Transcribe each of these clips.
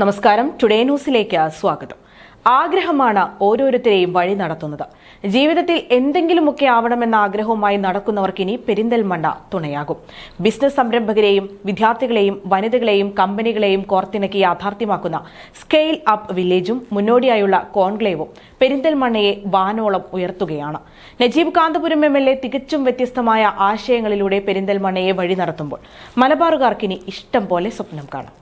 നമസ്കാരം. ടുഡേ ന്യൂസിലേക്ക് സ്വാഗതം. ആഗ്രഹമാണ് ഓരോരുത്തരെയും വഴി നടത്തുന്നത്. ജീവിതത്തിൽ എന്തെങ്കിലുമൊക്കെ ആവണമെന്ന ആഗ്രഹവുമായി നടക്കുന്നവർക്ക് ഇനി പെരിന്തൽമണ്ണ തുണയാകും. ബിസിനസ് സംരംഭകരെയും വിദ്യാർത്ഥികളെയും വനിതകളെയും കമ്പനികളെയും കോർത്തിണക്കി യാഥാർത്ഥ്യമാക്കുന്ന സ്കെയിൽ അപ്പ് വില്ലേജും മുന്നോടിയായുള്ള കോൺക്ലേവും പെരിന്തൽമണ്ണയെ വാനോളം ഉയർത്തുകയാണ്. Najeeb Kanthapuram M L A തികച്ചും വ്യത്യസ്തമായ ആശയങ്ങളിലൂടെ പെരിന്തൽമണ്ണയെ വഴി നടത്തുമ്പോൾ മലബാറുകാർക്കിനി ഇഷ്ടം പോലെ സ്വപ്നം കാണാം.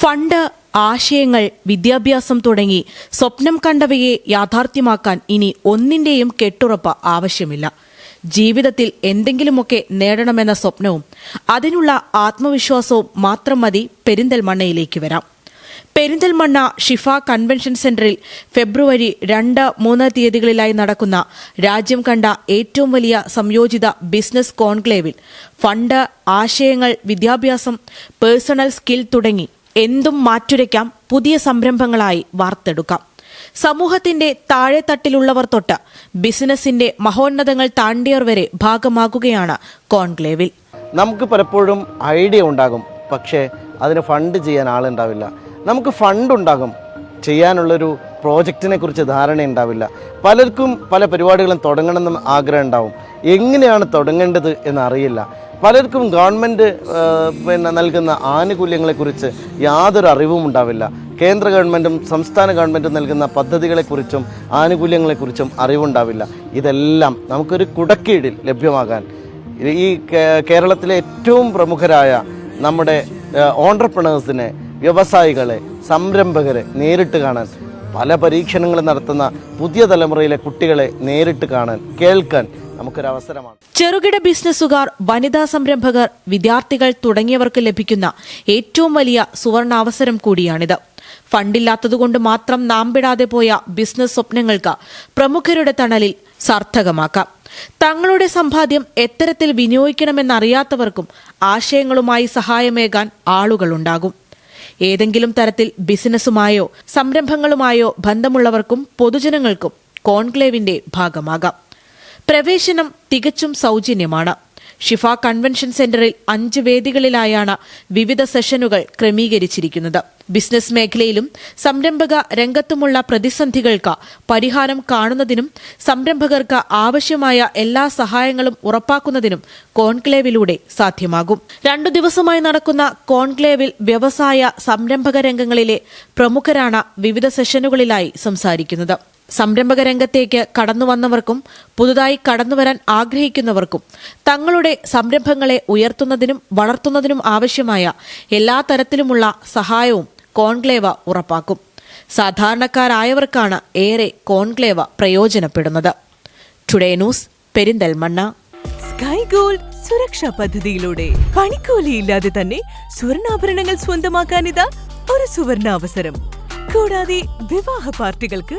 ഫണ്ട് ആശയങ്ങൾ വിദ്യാഭ്യാസം തുടങ്ങി സ്വപ്നം കണ്ടവയെ യാഥാർത്ഥ്യമാക്കാൻ ഇനി ഒന്നിന്റെയും കെട്ടുറപ്പ് ആവശ്യമില്ല. ജീവിതത്തിൽ എന്തെങ്കിലുമൊക്കെ നേടണമെന്ന സ്വപ്നവും അതിനുള്ള ആത്മവിശ്വാസവും മാത്രം മതി പെരിന്തൽമണ്ണയിലേക്ക് വരാം. പെരിന്തൽമണ്ണ ഷിഫ കൺവെൻഷൻ സെന്ററിൽ ഫെബ്രുവരി രണ്ട് മൂന്ന് തീയതികളിലായി നടക്കുന്ന രാജ്യം കണ്ട ഏറ്റവും വലിയ സംയോജിത ബിസിനസ് കോൺക്ലേവിൽ ഫണ്ട് ആശയങ്ങൾ വിദ്യാഭ്യാസം പേഴ്സണൽ സ്കിൽ തുടങ്ങി എന്തും മാറ്റുരയ്ക്കാം പുതിയ സംരംഭങ്ങളായി വാർത്തെടുക്കാം. സമൂഹത്തിന്റെ താഴെത്തട്ടിലുള്ളവർ തൊട്ട് ബിസിനസിന്റെ മഹോന്നതങ്ങൾ താണ്ടിയവർ വരെ ഭാഗമാകുകയാണ് കോൺക്ലേവിൽ. നമുക്ക് പലപ്പോഴും ഐഡിയ ഉണ്ടാകും പക്ഷേ അതിന് ഫണ്ട് ചെയ്യാൻ ആളുണ്ടാവില്ല നമുക്ക് ഫണ്ട് ഉണ്ടാകും ചെയ്യാനുള്ളൊരു പ്രോജക്റ്റിനെ കുറിച്ച് ധാരണ ഉണ്ടാവില്ല. പലർക്കും പല പരിപാടികളും തുടങ്ങണമെന്ന് ആഗ്രഹം ഉണ്ടാവും. എങ്ങനെയാണ് തുടങ്ങേണ്ടത് എന്നറിയില്ല. പലർക്കും ഗവൺമെന്റ് പിന്നെ നൽകുന്ന ആനുകൂല്യങ്ങളെക്കുറിച്ച് യാതൊരു അറിവും ഉണ്ടാവില്ല. കേന്ദ്ര ഗവൺമെന്റും സംസ്ഥാന ഗവൺമെന്റും നൽകുന്ന പദ്ധതികളെക്കുറിച്ചും ആനുകൂല്യങ്ങളെക്കുറിച്ചും അറിവുണ്ടാവില്ല. ഇതെല്ലാം നമുക്കൊരു കുടക്കീഴിൽ ലഭ്യമാകാൻ. ഈ കേരളത്തിലെ ഏറ്റവും പ്രമുഖരായ നമ്മുടെ ഓണ്ടർപ്രണേഴ്സിനെ വ്യവസായികളെ സംരംഭകരെ നേരിട്ട് കാണാൻ പല പരീക്ഷണങ്ങളും നടത്തുന്ന പുതിയ തലമുറയിലെ കുട്ടികളെ നേരിട്ട് കാണാൻ കേൾക്കാൻ നമുക്കൊരു അവസരമാണ് ചെറുകിട ബിസിനസ്സുകാർ വനിതാ സംരംഭകർ വിദ്യാർത്ഥികൾ തുടങ്ങിയവർക്ക് ലഭിക്കുന്ന ഏറ്റവും വലിയ സുവർണാവസരം കൂടിയാണിത്. ഫണ്ടില്ലാത്തതുകൊണ്ട് മാത്രം നാമ്പിടാതെ പോയ ബിസിനസ് സ്വപ്നങ്ങൾക്ക് പ്രമുഖരുടെ തണലിൽ സാർത്ഥകമാക്കാം. തങ്ങളുടെ സമ്പാദ്യം എത്തരത്തിൽ വിനിയോഗിക്കണമെന്നറിയാത്തവർക്കും ആശയങ്ങളുമായി സഹായമേകാൻ ആളുകളുണ്ടാകും. ഏതെങ്കിലും തരത്തിൽ ബിസിനസ്സുമായോ സംരംഭങ്ങളുമായോ ബന്ധമുള്ളവർക്കും പൊതുജനങ്ങൾക്കും കോൺക്ലേവിന്റെ ഭാഗമാകാം. പ്രവേശനം തികച്ചും സൗജന്യമാണ്. ഷിഫ കൺവെൻഷൻ സെന്ററിൽ അഞ്ച് വേദികളിലായാണ് വിവിധ സെഷനുകൾ ക്രമീകരിച്ചിരിക്കുന്നത്. ബിസിനസ് മേഖലയിലും സംരംഭക രംഗത്തുമുള്ള പ്രതിസന്ധികൾക്ക് പരിഹാരം കാണുന്നതിനും സംരംഭകർക്ക് ആവശ്യമായ എല്ലാ സഹായങ്ങളും ഉറപ്പാക്കുന്നതിനും കോൺക്ലേവിലൂടെ സാധ്യമാകും. രണ്ടു ദിവസമായി നടക്കുന്ന കോൺക്ലേവിൽ വ്യവസായ സംരംഭക രംഗങ്ങളിലെ പ്രമുഖരാണ് വിവിധ സെഷനുകളിലായി സംസാരിക്കുന്നത്. സംരംഭക രംഗത്തേക്ക് കടന്നുവന്നവർക്കും പുതുതായി കടന്നുവരാൻ ആഗ്രഹിക്കുന്നവർക്കും തങ്ങളുടെ സംരംഭങ്ങളെ ഉയർത്തുന്നതിനും വളർത്തുന്നതിനും ആവശ്യമായ എല്ലാ തരത്തിലുമുള്ള സഹായവും കോൺക്ലേവ ഉറപ്പാക്കും. സാധാരണക്കാരായവർക്കാണ് ഏറെ കോൺക്ലേവ പ്രയോജനപ്പെടുന്നത്. Today News Perinthalmanna. Sky Gold സുരക്ഷാ പദ്ധതിയിലൂടെ പണിക്കൂലിയില്ലാതെ തന്നെ സ്വർണാഭരണങ്ങൾ സ്വന്തമാക്കാനിതാ ഒരു സുവർണ അവസരം കൂടാതെ വിവാഹ പാർട്ടികൾക്ക്